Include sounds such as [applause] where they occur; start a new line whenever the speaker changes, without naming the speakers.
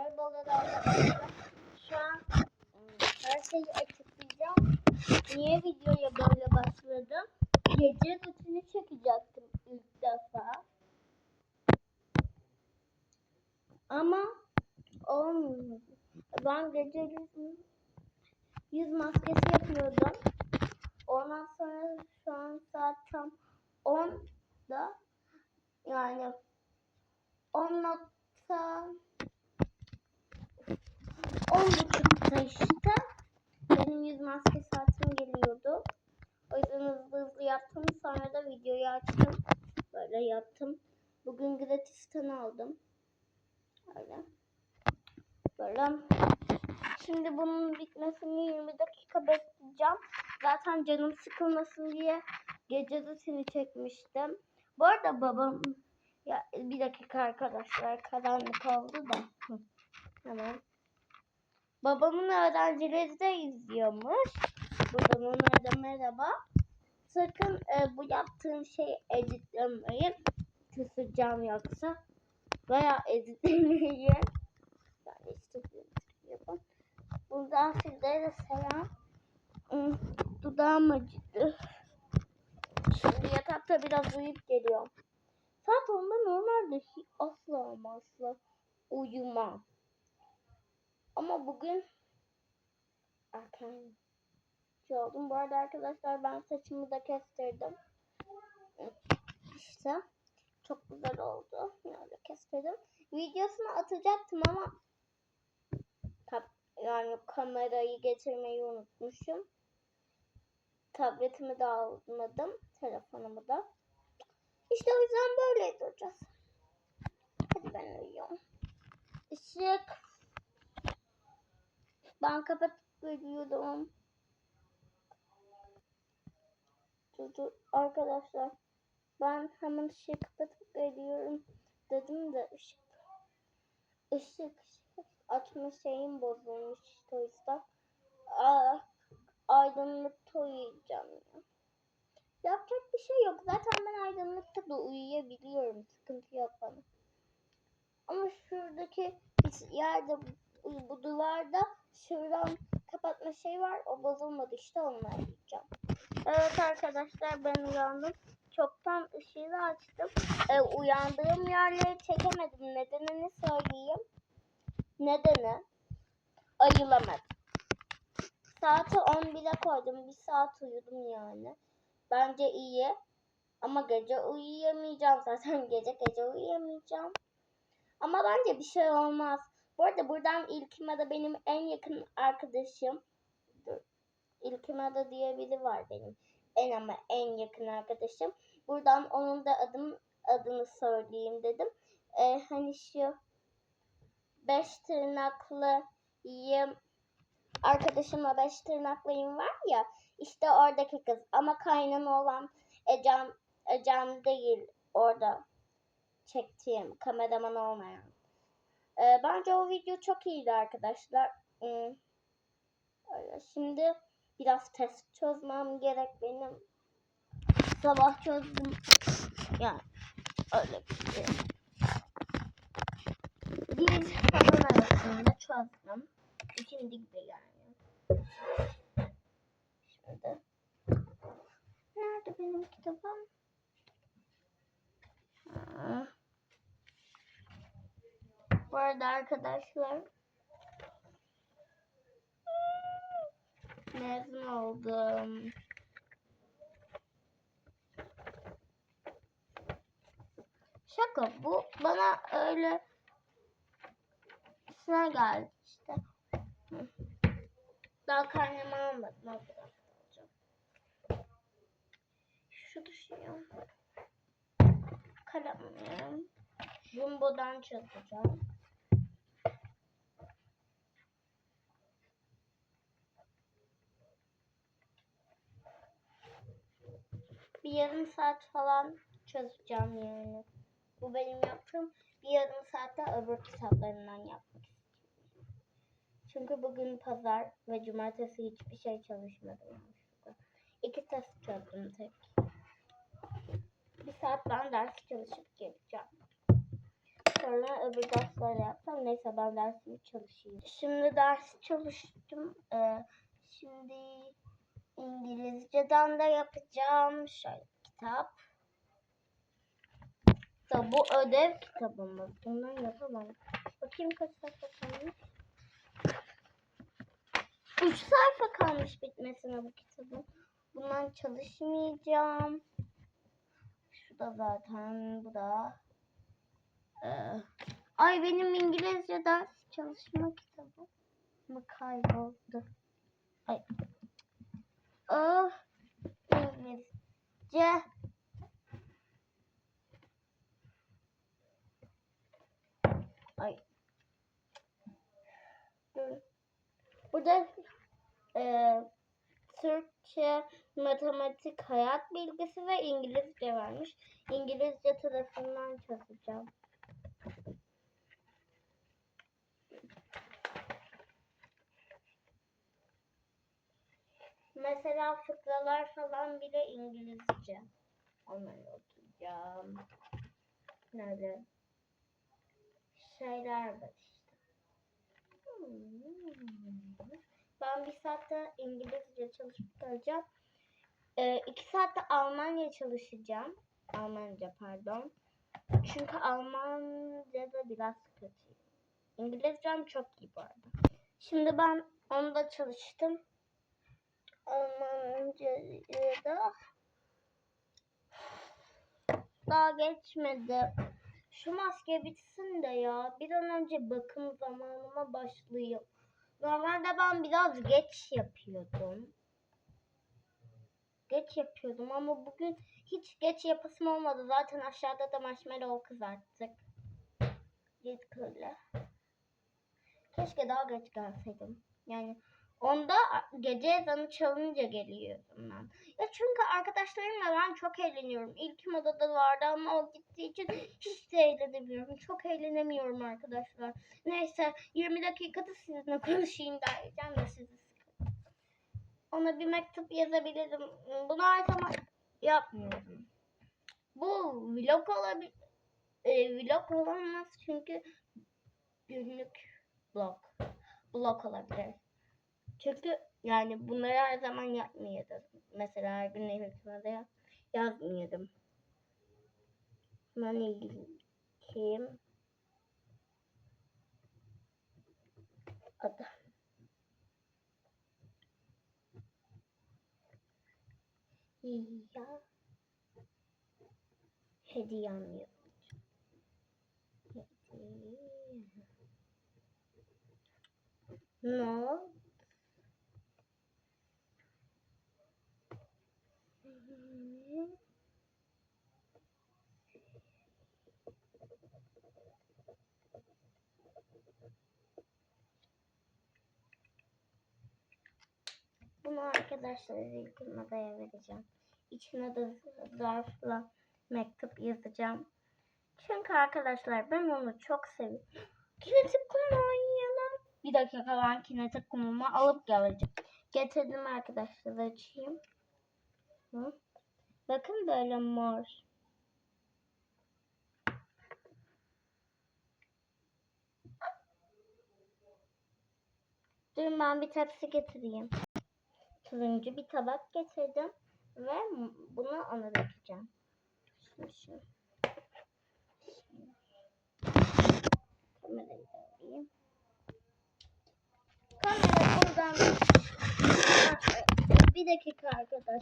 Merhabalar arkadaşlar. Şu an ım, her şeyi açıklayacağım. Niye videoya böyle başladım? Gece rutini çekecektim ilk defa. Ama olmuyor. Ben gece yüz, yüz maskesi yapıyordum. Ondan sonra şu an saat tam 10'da yani 10 nokta 10 buçukta işte benim yüz maske saatim geliyordu. O yüzden hızlı hızlı yaptım. Sonra da videoyu açtım. Böyle yaptım. Bugün gratisten aldım. Öyle. Böyle. Şimdi bunun bitmesini 20 dakika bekleyeceğim. Zaten canım sıkılmasın diye gece rutini çekmiştim. Bu arada babam ya bir dakika arkadaşlar karanlık oldu da. Hemen. Babamın öğrencileri de izliyormuş. Buradan onlara da merhaba. Sakın e, bu yaptığım şeyi editlemeyin. Küseceğim yoksa. Veya editlemeyin. [laughs] Yani işte yapın. Buradan sizlere selam. Hmm, Dudağım acıdı. Şimdi yatakta biraz uyuyup geliyorum. Saat onda normalde hiç asla ama asla uyumam. Ama bugün erken şey oldum. Bu arada arkadaşlar ben saçımı da kestirdim. İşte çok güzel oldu. Yani kestirdim. Videosunu atacaktım ama tab- yani kamerayı getirmeyi unutmuşum. Tabletimi de almadım. Telefonumu da. İşte o yüzden böyle duracağız. Hadi ben uyuyorum. Işık. Ben kapatıp uyuyordum. Dur. Arkadaşlar ben hemen ışığı kapatıp geliyorum dedim de ışık ışık açma şeyim bozulmuş işte o yüzden. Aa, aydınlıkta uyuyacağım ya. Yapacak bir şey yok. Zaten ben aydınlıkta da uyuyabiliyorum. Sıkıntı yok bana. Ama şuradaki yerde bu duvarda şuradan kapatma şey var. O bozulmadı işte onunla arayacağım. Evet arkadaşlar ben uyandım. Çoktan ışığı da açtım. Ee, uyandığım yerleri çekemedim. Nedenini söyleyeyim. Nedeni ayılamadım. Saati 11'e koydum. Bir saat uyudum yani. Bence iyi. Ama gece uyuyamayacağım zaten. [laughs] Gece gece uyuyamayacağım. Ama bence bir şey olmaz. Bu arada buradan İlkime de benim en yakın arkadaşım. Dur. İlkime de diye biri var benim. En ama en yakın arkadaşım. Buradan onun da adım adını söyleyeyim dedim. Ee, hani şu beş tırnaklı yiyim arkadaşımla beş tırnaklıyım var ya işte oradaki kız ama kaynana olan Ecem, Ecem değil orada çektiğim kameraman olmayan. Ee, bence o video çok iyiydi arkadaşlar. Öyle. Şimdi biraz test çözmem gerek benim. Sabah çözdüm. Yani öyle bir şey. Bir falan arasında çözdüm. İkinci gibi yani. Şimdi. Nerede benim kitabım? Ha. Bu arada arkadaşlar mezun oldum. Şaka bu bana öyle sıra geldi işte. Daha karnımı almadım. Şu düşüyor. Kalemim. Jumbo'dan çözeceğim. Bir yarım saat falan çözeceğim yani. Bu benim yaptığım bir yarım saatte öbür kitaplarından yapmak. Çünkü bugün pazar ve cumartesi hiçbir şey çalışmadım. İki test çözdüm tek. Bir saat ben ders çalışıp geleceğim. Sonra öbür dersleri yapacağım. Neyse ben dersimi çalışayım. Şimdi ders çalıştım. Ee, şimdi İngilizceden de yapacağım. Şöyle kitap. Da bu ödev kitabımız. Bundan yapamam. Bakayım kaç sayfa kalmış. Üç sayfa kalmış bitmesine bu kitabın. Bundan çalışmayacağım. Şu da zaten bu da. Ee, ay benim İngilizce ders çalışma kitabı mı kayboldu? Ay. Oh, İngilizce. Ay. Dur. Burada e, Türkçe, matematik, hayat bilgisi ve İngilizce varmış. İngilizce tarafından çözeceğim. Mesela fıkralar falan bile İngilizce. Onları okuyacağım. Nerede? Şeyler var işte. Hmm. Ben bir saatte İngilizce çalışıp geleceğim. Ee, iki saatte Almanca çalışacağım. Almanca pardon. Çünkü Almanca'da biraz kötüyüm. İngilizcem çok iyi bu arada. Şimdi ben onda çalıştım. Almanca'da daha geçmedi. Şu maske bitsin de ya. Bir an önce bakım zamanıma başlayayım. Normalde ben biraz geç yapıyordum. Geç yapıyordum ama bugün hiç geç yapasım olmadı. Zaten aşağıda da marshmallow kızarttık. Git öyle. Keşke daha geç gelseydim. Yani onda gece ezanı çalınca geliyordum ben. Ya çünkü arkadaşlarımla ben çok eğleniyorum. İlkim odada vardı ama o gittiği için hiç de eğlenemiyorum. Çok eğlenemiyorum arkadaşlar. Neyse 20 dakikada sizinle konuşayım diyeceğim de sizi. Ona bir mektup yazabilirim. Bunu her zaman yapmıyorum. Bu vlog olabilir. E, vlog olamaz çünkü günlük blog. Blog olabilir. Çünkü yani bunları her zaman yapmıyordum. Mesela her gün eğitimde ya yazmıyordum. Ben ilgiliyim. Adı. Ya. Hediyem yok. Hediye. No. Bunu arkadaşlar ilk odaya vereceğim. İçine de zarfla mektup yazacağım. Çünkü arkadaşlar ben onu çok seviyorum. Kinetik kum oynayalım. Bir dakika ben kinetik kumumu alıp geleceğim. Getirdim arkadaşlar açayım. Hı? Bakın böyle mor. Durun ben bir tepsi getireyim. Turuncu bir tabak getirdim. Ve bunu ona dökeceğim. Şimdi şu. Kamerayı da alayım. Kamera buradan. Bir dakika arkadaşlar.